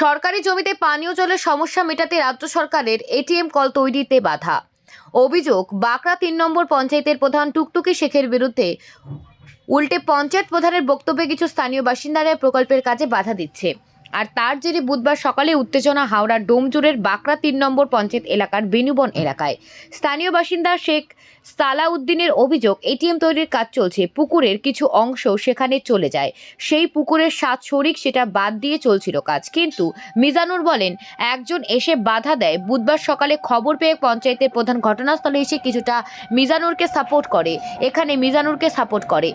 সরকারি জমিতে পানীয় জলের সমস্যা মেটাতে রাজ্য সরকারের এটিএম কল তৈরিতে বাধা। অভিযোগ, বাঁকড়া তিন নম্বর পঞ্চায়েতের প্রধান টুকটুকি শেখের বিরুদ্ধে উল্টে পঞ্চায়েত প্রধানের বক্তব্যে কিছু স্থানীয় বাসিন্দারা প্রকল্পের কাজে বাধা দিচ্ছে। আর তার জেরে বুধবার সকালে উত্তেজনা হাওড়ার ডোমজুরের বাঁকড়া তিন নম্বর পঞ্চায়েত এলাকার বেনুবন এলাকায়। স্থানীয় বাসিন্দা শেখ সালাউদ্দিনের অভিযোগ, এটিএম তৈরির কাজ চলছে, পুকুরের কিছু অংশ সেখানে চলে যায়। সেই পুকুরের সাত শরিক সেটা বাদ দিয়ে চলছিল কাজ। কিন্তু মিজানুর বলেন, একজন এসে বাধা দেয়, বুধবার সকালে খবর পেয়ে পঞ্চায়েতের প্রধান ঘটনাস্থলে এসে কিছুটা মিজানুরকে সাপোর্ট করে। এখানে মিজানুরকে সাপোর্ট করে।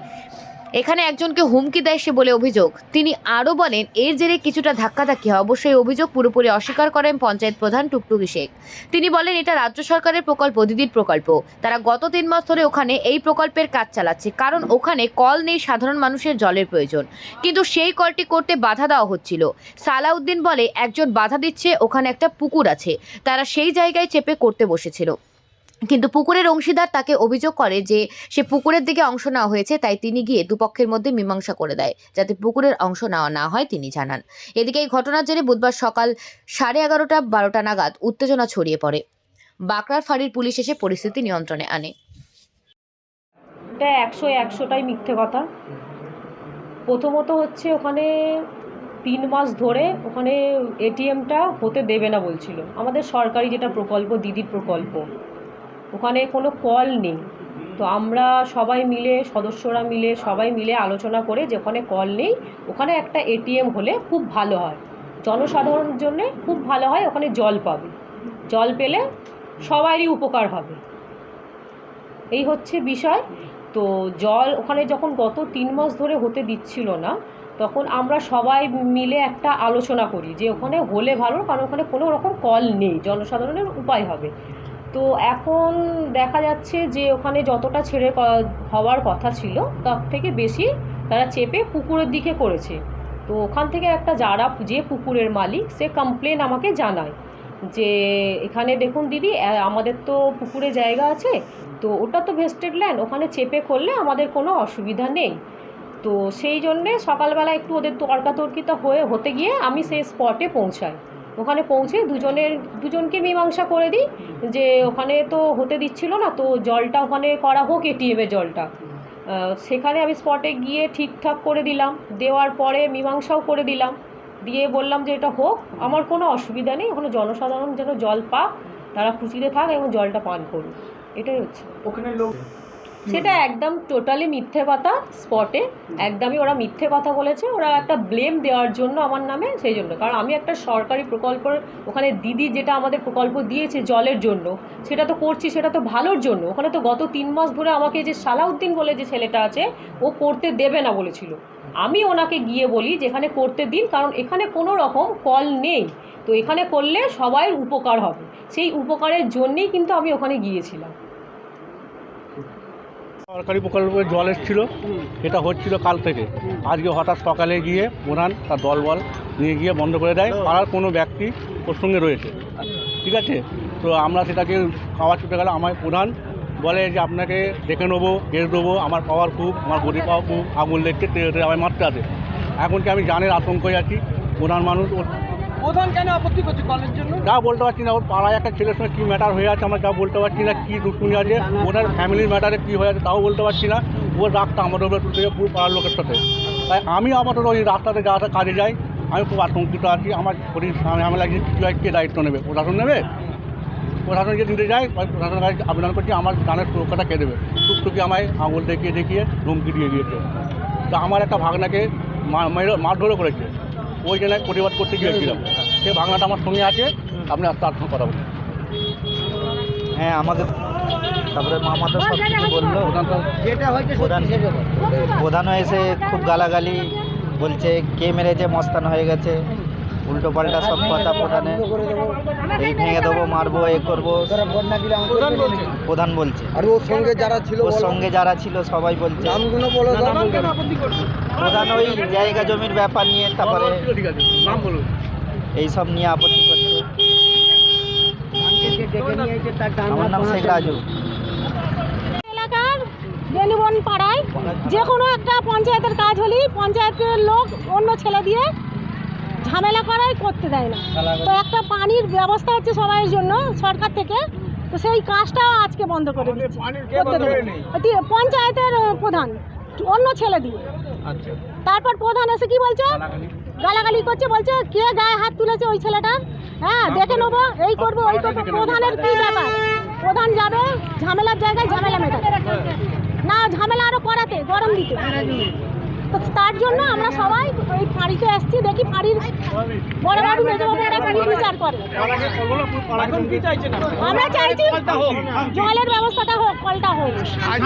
এখানে একজনকে হুমকি দেয় সে বলে অভিযোগ। তিনি আরও বলেন, এর জেরে কিছুটা ধাক্কাধাক্কি হয়। অবশ্যই অভিযোগ পুরোপুরি অস্বীকার করেন পঞ্চায়েত প্রধান টুকটুকি শেখ তিনি বলেন, এটা রাজ্য সরকারের প্রকল্প, দিদির প্রকল্প। তারা গত তিন মাস ধরে ওখানে এই প্রকল্পের কাজ চালাচ্ছে। কারণ ওখানে কল নেই সাধারণ মানুষের জলের প্রয়োজন। কিন্তু সেই কলটি করতে বাধা দেওয়া হচ্ছিল। সালাউদ্দিন বলে, একজন বাধা দিচ্ছে, ওখানে একটা পুকুর আছে। তারা সেই জায়গায় চেপে করতে বসেছিল। কিন্তু পুকুরের অংশীদার তাকে অভিযোগ করে যে সে পুকুরের দিকে অংশ নেওয়া হয়েছে, তাই তিনি গিয়ে দুপক্ষের মধ্যে মীমাংসা করে দেয় যাতে পুকুরের অংশ নেওয়া না হয়, তিনি জানান। এদিকে এই ঘটনার জেরে বুধবার সকাল সাড়ে এগারোটা বারোটা নাগাদ উত্তেজনা ছড়িয়ে পড়ে। বাঁকড়ার ফাঁড়ির পুলিশ এসে পরিস্থিতি নিয়ন্ত্রণে আনে। এটা একশো একশোটাই মিথ্যে কথা। প্রথমত হচ্ছে ওখানে তিন মাস ধরে ওখানে এটিএমটা হতে দেবে না বলছিল। আমাদের সরকারি যেটা প্রকল্প, দিদির প্রকল্প ওখানে কোনো কল নেই। তো আমরা সবাই মিলে, সদস্যরা মিলে, সবাই মিলে আলোচনা করে যে ওখানে কল নেই, ওখানে একটা এটিএম হলে খুব ভালো হয়। জনসাধারণের জন্য খুব ভালো হয়, ওখানে জল পাবে। জল পেলে সবারই উপকার হবে। এই হচ্ছে বিষয়। তো জল ওখানে যখন গত তিন মাস ধরে হতে দিচ্ছিল না, তখন আমরা সবাই মিলে একটা আলোচনা করি যে ওখানে হলে ভালো, কারণ ওখানে কোনো রকম কল নেই। জনসাধারণের উপায় হবে। তো এখন দেখা যাচ্ছে যে ওখানে যতটা ছেড়ে হওয়ার কথা ছিল, তার থেকে বেশি তারা চেপে পুকুরের দিকে করেছে। তো ওখান থেকে একটা যারা, যে পুকুরের মালিক, সে কমপ্লেন আমাকে জানায় যে, এখানে দেখুন দিদি আমাদের তো পুকুরে জায়গা আছে, তো ওটা তো ভেস্টেড ল্যান্ড ওখানে চেপে করলে আমাদের কোনো অসুবিধা নেই। তো সেই জন্যে সকালবেলা একটু ওদের তর্কাতর্কিতা হয়ে, হতে গিয়ে আমি সেই স্পটে পৌঁছাই। ওখানে পৌঁছে দুজনের, দুজনকে মীমাংসা করে দিই, যে ওখানে তো হতে দিচ্ছিল না, তো জলটা ওখানে করা হোক এটিএমের জলটা। সেখানে আমি স্পটে গিয়ে ঠিকঠাক করে দিলাম, দেওয়ার পরে মীমাংসাও করে দিলাম, দিয়ে বললাম যে এটা হোক, আমার কোনো অসুবিধা নেই, ওখানে জনসাধারণ যেন জল পাক, তারা খুশিতে থাক এবং জলটা পান করুক। এটাই হচ্ছে। ওখানে লোক সেটা একদম টোটালি মিথ্যে কথা স্পটে একদমই ওরা মিথ্যে কথা বলেছে ওরা একটা ব্লেম দেওয়ার জন্য আমার নামে সেই জন্য। কারণ আমি একটা সরকারি প্রকল্পের ওখানে দিদি যেটা আমাদের প্রকল্প দিয়েছে জলের জন্য সেটা তো করছি সেটা তো ভালোর জন্য। ওখানে তো গত তিন মাস ধরে আমাকে যে সালাউদ্দিন বলে যে ছেলেটা আছে ও করতে দেবে না বলেছিল। আমি ওনাকে গিয়ে বলি যে এখানে করতে দিন কারণ এখানে কোনো রকম কল নেই। তো এখানে করলে সবাই উপকার হবে। সেই উপকারের জন্যেই কিন্তু আমি ওখানে গিয়েছিলাম। সরকারি প্রকল্পে জল এসেছিল এটা হচ্ছিল কাল থেকে। আজকে হঠাৎ সকালে গিয়ে প্রধান তার দলবল নিয়ে গিয়ে বন্ধ করে দেয়। পাড়ার কোনো ব্যক্তি ওর সঙ্গে রয়েছে। ঠিক আছে? তো আমরা সেটাকে খাওয়া ছুটে গেলে। আমার প্রধান বলে যে, আপনাকে ডেকে নেব কেস দেবো। আমার পাওয়ার খুব, আমার বডি পাওয়ার খুব আগুন তেড়ে আমায় মারতে আছে। এখন কি আমি জানের আতঙ্কে আছি? প্রধান মানুষ প্রধান কেন আপত্তি করছে কলের জন্য? যা বলতে পারছি না, ওর পাড়ায় একটা ছেলের সঙ্গে কী ম্যাটার হয়ে আছে আমরা যা বলতে পারছি না, কী দুশ্মনী আছে, ওনার ফ্যামিলির ম্যাটারে কী হয়ে আছে তাও বলতে পারছি না। ওর রাগটা আমাদের উপরে তুলতে পুরো পাড়ার লোকের সাথে। তাই আমি আপাতত ওই রাস্তাতে যাওয়াটা কাজে যাই। আমি খুব আতঙ্কিত আছি, আমার শরীর ঝামেলা যে কী কে দায়িত্ব নেবে? প্রশাসন নেবে? প্রশাসন যে দিতে যায় ওই প্রশাসনের কাছে আবেদন করছি, আমার গানের সুরক্ষাটা কে দেবে? টুকটুকি আমায় আঙুল দেখিয়ে দেখিয়ে ধমকি দিয়ে দিয়েছে। তা আমার একটা ভাগনাকে মারধরও করেছে। ওই জেলায় প্রতিবাদ করতে গিয়েছিলাম। সে ভাঙাটা আমার সঙ্গে আছে আপনি আস্তে আস্তে কথা বলুন হ্যাঁ আমাদের তারপরে মামাতে সব কিছু বলল। প্রধান তো হয়েছে প্রধান এসে খুব গালাগালি বলছে কে মেরেছে মস্তান হয়ে গেছে। উল্টো পাল্টা সব কথা প্রধানে। এই ভেঙে দেবো মারবো এ করব। প্রধান বলছে। আর ওর সঙ্গে যারা ছিল ওর সঙ্গে যারা ছিল সবাই বলছে। নামগুলো বলো প্রধান কেন আপত্তি করছে। প্রধান ওই জায়গা জমির ব্যাপার নিয়ে তারপরে এইসব নিয়ে আপত্তি করছে। আমার নাম শেখ রাজু। বেনুবন পাড়ায় যে কোনো একটা পঞ্চায়েতের কাজ হলেই পঞ্চায়েতের লোক অন্য ছেলে দিয়ে ঝামেলা করাই করতে দেয় না। তো একটা পানির ব্যবস্থা হচ্ছে সবার জন্য সরকার থেকে। তো সেই কাজটাও আজকে বন্ধ করে দিচ্ছে। পঞ্চায়েতের প্রধান অন্য ছেলে দিয়ে। আচ্ছা। তারপর প্রধান এসে কি বলছে? গালাগালি। করছে বলছে কে গায়ে হাত তুলেছে ওই ছেলেটার হ্যাঁ দেখে নেব এই করব ওই করব। প্রধানের কি ব্যাপার? প্রধান যাবে ঝামেলার জায়গায় ঝামেলা মেটাবে। না ঝামেলা আরও করাতে গরম দিতে। তো তার জন্য আমরা সবাই ওই ফাঁড়িতে এসছি দেখি ফাঁড়ির বড় বাবু মেজো বিচার করে? আমরা চাইছি জলের ব্যবস্থাটা হোক কলটা হোক। আর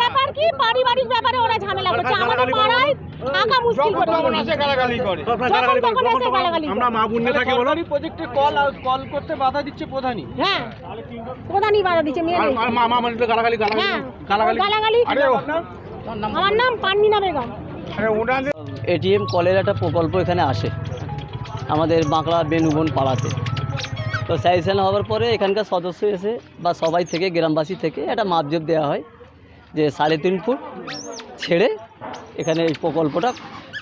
ব্যাপার কি? পারিবারিক ব্যাপারে ওরা ঝামেলা করছে। আমাদের পাড়ায় থাকা মুশকিল করে। তখন এসে গালাগালি করে। তখন এসে গালাগালি আমরা মা বোনে থাকি বলো। প্রজেক্টে কল কল করতে বাধা দিচ্ছে প্রধানই। হ্যাঁ। প্রধানই বাধা দিচ্ছে মেয়ে আর আর মা মা মানে তো গালাগালি গালাগালি হ্যাঁ। গালাগালি। গালাগালি আমার নাম পানমিনা বেগম। এটিএম কলের একটা প্রকল্প এখানে আসে আমাদের বাঁকড়া বেনুবন পাড়াতে। তো স্যাংশন হওয়ার পরে এখানকার সদস্য এসে বা সবাই থেকে গ্রামবাসী থেকে একটা মাপজোপ দেওয়া হয় যে সাড়ে তিন ফুট ছেড়ে এখানে এই প্রকল্পটা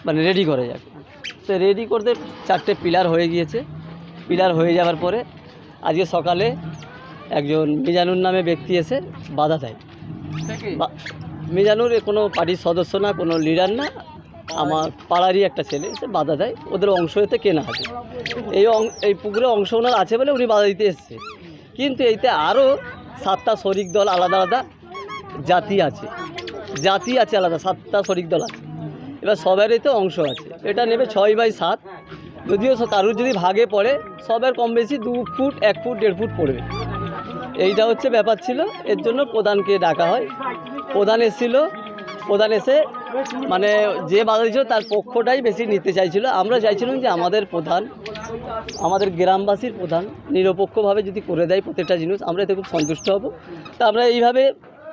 মানে রেডি করে যাক। তো রেডি করতে চারটে পিলার হয়ে গিয়েছে। পিলার হয়ে যাওয়ার পরে আজকে সকালে একজন মিজানুর নামে ব্যক্তি এসে বাধা দেয়। বা- মিজানুর কোনো পার্টির সদস্য না, কোনো লিডার না। আমার পাড়ারই একটা ছেলে, সে বাধা দেয়। ওদের অংশ এতে কেনা আছে। এই এই পুকুরে অংশ ওনার আছে বলে উনি বাধা দিতে এসছে। কিন্তু এইতে আরও সাতটা শরিক দল আলাদা আলাদা জাতি আছে। জাতি আছে আলাদা, সাতটা শরিক দল আছে। এবার সবারই তো অংশ আছে। এটা নেবে ছয় বাই সাত। যদিও কারুর যদি ভাগে পড়ে, সবার কম বেশি দু ফুট, এক ফুট, দেড় ফুট পড়বে। এইটা হচ্ছে ব্যাপার ছিল। এর জন্য প্রধানকে ডাকা হয়। প্রধান এসেছিল। প্রধান এসে মানে যে বাধা দিয়েছিল তার পক্ষটাই বেশি নিতে চাইছিল। আমরা চাইছিলাম যে আমাদের প্রধান, আমাদের গ্রামবাসীর প্রধান নিরপেক্ষভাবে যদি করে দেয় প্রত্যেকটা জিনিস, আমরা এতে খুব সন্তুষ্ট হব। তা আমরা এইভাবে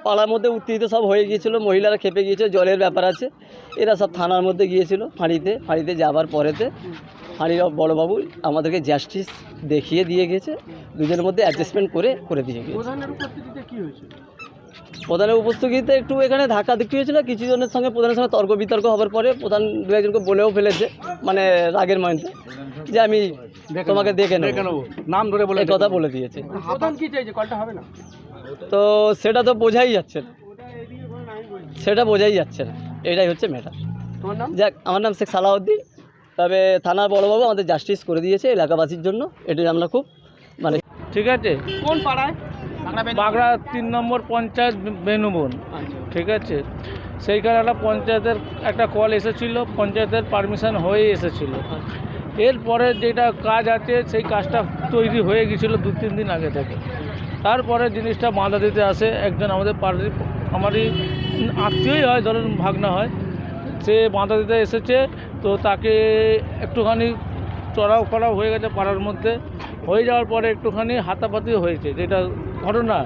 পাড়ার মধ্যে উত্তেজিত সব হয়ে গিয়েছিল, মহিলারা খেপে গিয়েছিল, জলের ব্যাপার আছে। এরা সব থানার মধ্যে গিয়েছিল ফাঁড়িতে ফাঁড়িতে যাবার পরেতে। ফাঁড়ির বড়োবাবু আমাদেরকে জাস্টিস দেখিয়ে দিয়ে গেছে। দুজনের মধ্যে অ্যাডজাস্টমেন্ট করে করে দিয়ে গেছে। প্রধানের উপস্থিতিতে একটু এখানে ধাক্কা দেখতে হয়েছিল। কিছু জনের সঙ্গে প্রধানের সঙ্গে তর্ক বিতর্ক হওয়ার পরে প্রধান দু একজনকে বলেও ফেলেছে মানে রাগের মধ্যে যে আমি তোমাকে দেখে নেব। নাম ধরে বলে কথা বলে দিয়েছে। প্রধান কি চাইছে? কলটা হবে না? তো সেটা তো বোঝাই যাচ্ছে না। সেটা বোঝাই যাচ্ছে না। এটাই হচ্ছে ম্যাটার তোমার নাম? যাক আমার নাম শেখ সালাউদ্দিন। তবে থানার বড়োবাবু আমাদের জাস্টিস করে দিয়েছে এলাকাবাসীর জন্য। এটাই আমরা খুব মানে ঠিক আছে। কোন পাড়ায়? বাগড়া তিন নম্বর পঞ্চায়েত বেনুবন ঠিক আছে? সেইখানে একটা পঞ্চায়েতের একটা কল এসেছিল পঞ্চায়েতের পারমিশন হয়ে এসেছিল। এরপরে যেটা কাজ আছে সেই কাজটা তৈরি হয়ে গিয়েছিল দু তিন দিন আগে থেকে। তারপরে জিনিসটা বাঁধা দিতে আসে একজন আমাদের পাড়ারই আমারই আত্মীয়ই হয় ধরুন ভাগনা হয় সে বাঁধা দিতে এসেছে তো তাকে একটুখানি চড়াও করাও হয়ে গেছে পাড়ার মধ্যে। হয়ে যাওয়ার পরে একটুখানি হাতাপাতি হয়েছে যেটা ঘটনা।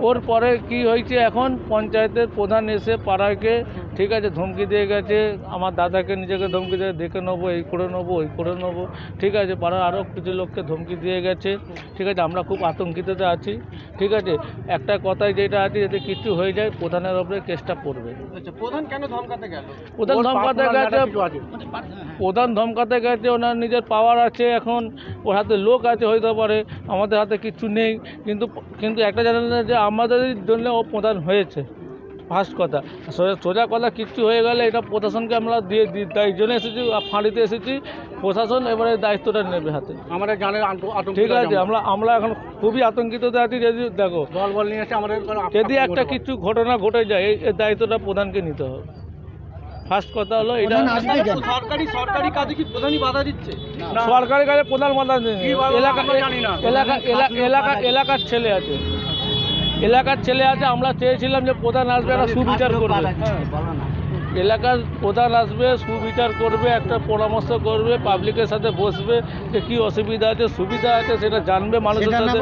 ওর পরে কি হয়েছে এখন? পঞ্চায়েতের প্রধান এসে পাড়াকে ঠিক আছে ধমকি দিয়ে গেছে। আমার দাদাকে নিজেকে ধমকি দিয়ে দেখে নেব এই করে নেব ওই করে নেব। ঠিক আছে পাড়ার আরও কিছু লোককে ধমকি দিয়ে গেছে। ঠিক আছে আমরা খুব আতঙ্কিততে আছি। ঠিক আছে একটা কথাই যেটা আছে যদি কিছু হয়ে যায় প্রধানের ওপরে কেসটা পড়বে। আচ্ছা প্রধান কেন ধমকাতে গেল? প্রধান ধমকাতে গেছে। প্রধান ধমকাতে গেছে ওনার নিজের পাওয়ার আছে এখন। ওর হাতে লোক আছে হইতে পারে আমাদের হাতে কিছু নেই। কিন্তু কিন্তু একটা জানেন না যে আমাদের জন্য ও প্রধান হয়েছে। ফার্স্ট কথা। সোজা- সোজা কথা কিচ্ছু হয়ে গেলে এটা প্রশাসনকে আমরা দিয়ে দিই তাই জন্য এসেছি আর ফাঁড়িতে এসেছি। প্রশাসন এবারে দায়িত্বটা নেবে হাতে। আমাদের জানে আতঙ্ক ঠিক আছে আমরা আমরা এখন খুবই আতঙ্কিততে আছি যদি দেখো দল বল নিয়ে এসে আমাদের যদি একটা কিছু ঘটনা ঘটে যায় এই দায়িত্বটা প্রধানকে নিতে হবে। ফার্স্ট কথা হলো এটা সরকারি সরকারি কাজে কি প্রধানই বাধা দিচ্ছে? সরকারি কাজে প্রধান বলব এলাকা জানি না। এলাকা এলা- এলাকা এলাকার ছেলে আছে। এলাকার ছেলে আছে আমরা চেয়েছিলাম যে প্রধান আসবে একটা সুবিচার করবে। এলাকার প্রধান আসবে সুবিচার করবে একটা পরামর্শ করবে পাবলিকের সাথে বসবে যে কী অসুবিধা আছে সুবিধা আছে সেটা জানবে মানুষের সাথে।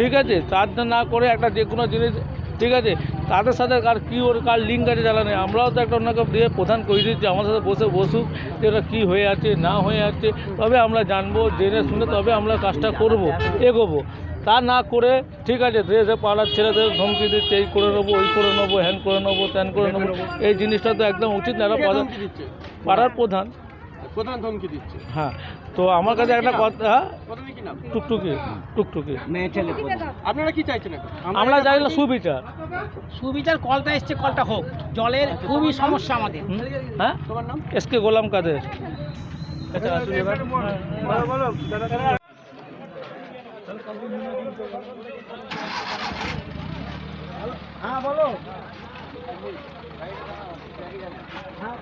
ঠিক আছে তার না করে একটা যে কোনো জিনিস ঠিক আছে তাদের সাথে কার কী ওর কার লিঙ্ক আছে জানা নেই। আমরাও তো একটা অন্যকে দিয়ে প্রধান করে দিচ্ছি আমার সাথে বসে বসুক যে ওটা কী হয়ে আছে না হয়ে আছে তবে আমরা জানব জেনে শুনে তবে আমরা কাজটা করব এগোবো। তা না করে ঠিক আছে দেশে পাড়ার ছেলেদের ধমকি দিচ্ছে এই করে নেব ওই করে নেব হ্যান করে নেব ত্যান করে নেব এই জিনিসটা তো একদম উচিত না পাড়ার প্রধান। প্রধান ধমকি দিচ্ছে। হ্যাঁ তো আমার কাছে একটা কথা হ্যাঁ? প্রধান টুকটুকি টুকটুকি। আপনারা কি চাইছেন আমরা চাই না সুবিচার। সুবিচার কলটা এসছে কলটা হোক। জলের খুবই সমস্যা আমাদের। হ্যাঁ? তোমার এস কে গোলাম কাদের। আচ্ছা হ্যাঁ, হ্যাঁ। বলো। হ্যাঁ বলো হ্যাঁ